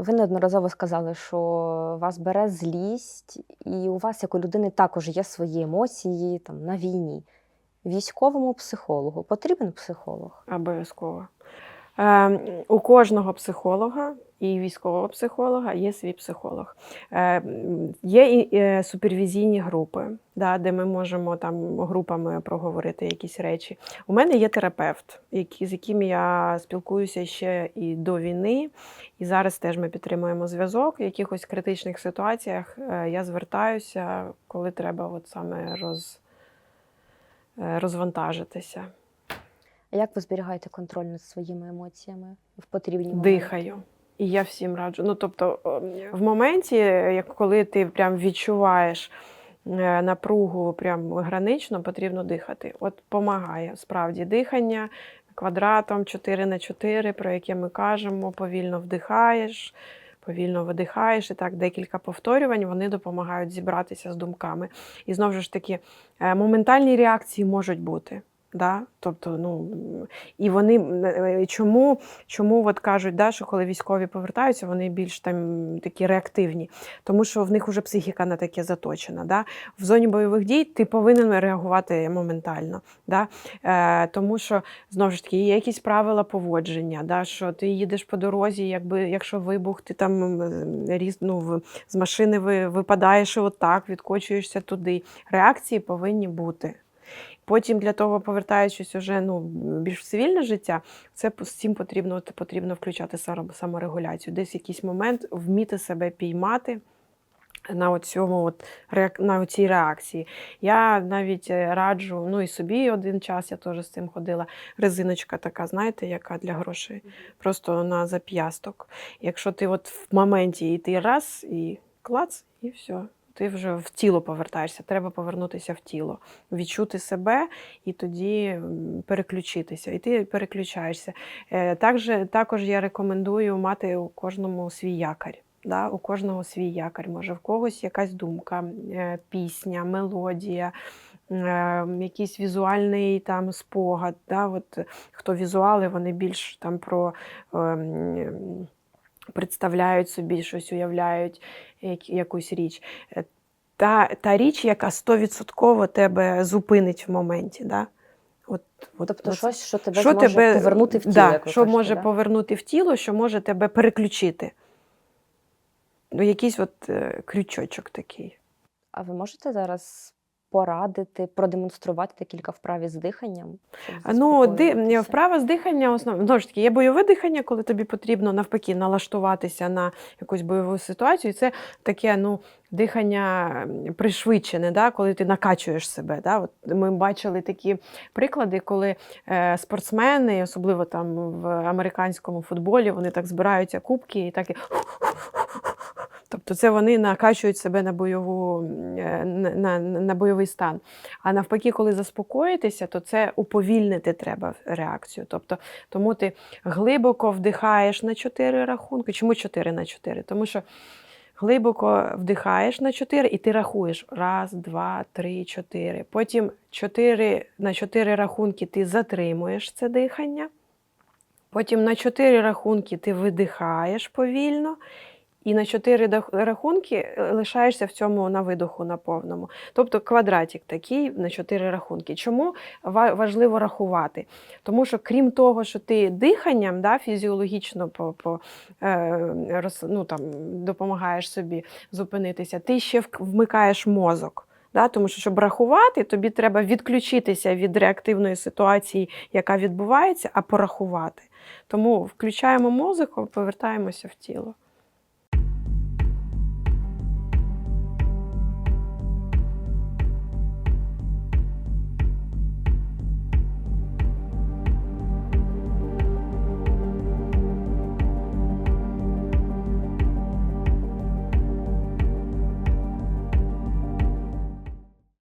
Ви неодноразово сказали, що вас бере злість, і у вас, як у людини, також є свої емоції там, на війні. Військовому психологу потрібен психолог? Обов'язково. Е, у кожного психолога і військового психолога є свій психолог. Е, є і е, супервізійні групи, да, де ми можемо там групами проговорити якісь речі. У мене є терапевт, з яким я спілкуюся ще і до війни, і зараз теж ми підтримуємо зв'язок. В якихось критичних ситуаціях е, я звертаюся, коли треба от саме роз, розвантажитися. А Як ви зберігаєте контроль над своїми емоціями в потрібні моменти? Дихаю. І я всім раджу. Ну, тобто, в моменті, як коли ти прям відчуваєш е, напругу прям гранично, потрібно дихати. От помагає справді дихання квадратом 4 на 4, про яке ми кажемо, повільно вдихаєш. Повільно видихаєш і так декілька повторювань, вони допомагають зібратися з думками. І знову ж таки, е, моментальні реакції можуть бути. Да? Тобто, ну, і вони чому, чому от кажуть, да, що коли військові повертаються, вони більш там такі реактивні, тому що в них вже психіка на таке заточена. Да? В зоні бойових дій ти повинен реагувати моментально. Да? Е, тому що знову ж таки є якісь правила поводження, да? що ти їдеш по дорозі, якби якщо вибух, ти там різ, ну, з машини випадаєш отак, відкочуєшся туди. Реакції повинні бути. Потім для того, повертаючись уже ну, більш в цивільне життя, це з цим потрібно, потрібно включати саморегуляцію. Десь в якийсь момент вміти себе піймати на цьому от, на цій реакції. Я навіть е, раджу, ну і собі один час я теж з цим ходила. Резиночка така, знаєте, яка для грошей, просто на зап'ясток. Якщо ти от в моменті і ти раз, і клац, і все. Ти вже в тіло повертаєшся, треба повернутися в тіло, відчути себе і тоді переключитися. І ти переключаєшся. Е, Також, також я рекомендую мати у кожному свій якорь. Да? У кожного свій якорь. Може, в когось якась думка, е, пісня, мелодія, е, якийсь візуальний там спогад. Да? От, хто візуали, вони більш там про. ем, Представляють собі щось, уявляють як- якусь річ. Та, та річ, яка 100% тебе зупинить в моменті. Да? От, от, Тобто от щось, що тебе що може тебе, повернути в тіло, да, як що може да? повернути в тіло, що може тебе переключити. Ну, якийсь от е, крючочок такий. А ви можете зараз порадити, продемонструвати декілька вправ із диханням? Ну, ди, вправа з дихання основно ж таки, є бойове дихання, коли тобі потрібно навпаки налаштуватися на якусь бойову ситуацію. І це таке ну, дихання пришвидшене, да, коли ти накачуєш себе. Да. От ми бачили такі приклади, коли е, спортсмени, особливо там в американському футболі, вони так збираються кубки і так і. Тобто це вони накачують себе на бойову е, на, на, на бойовий стан. А навпаки, коли заспокоїтися, то це уповільнити треба реакцію. Тобто, тому ти глибоко вдихаєш на 4 рахунки. Чому 4 на 4? Тому що глибоко вдихаєш на 4 і ти рахуєш раз, два, три, чотири. Потім 4 на 4 рахунки ти затримуєш це дихання. Потім на 4 рахунки ти видихаєш повільно. І на 4 дах- рахунки е, лишаєшся в цьому на видоху на повному. Тобто квадратик такий на 4 рахунки. Чому важливо рахувати? Тому що крім того, що ти диханням да, фізіологічно по, по, е, ну, там, допомагаєш собі зупинитися, ти ще вмикаєш мозок. Да, тому що, щоб рахувати, тобі треба відключитися від реактивної ситуації, яка відбувається, а порахувати. Тому включаємо мозок, повертаємося в тіло.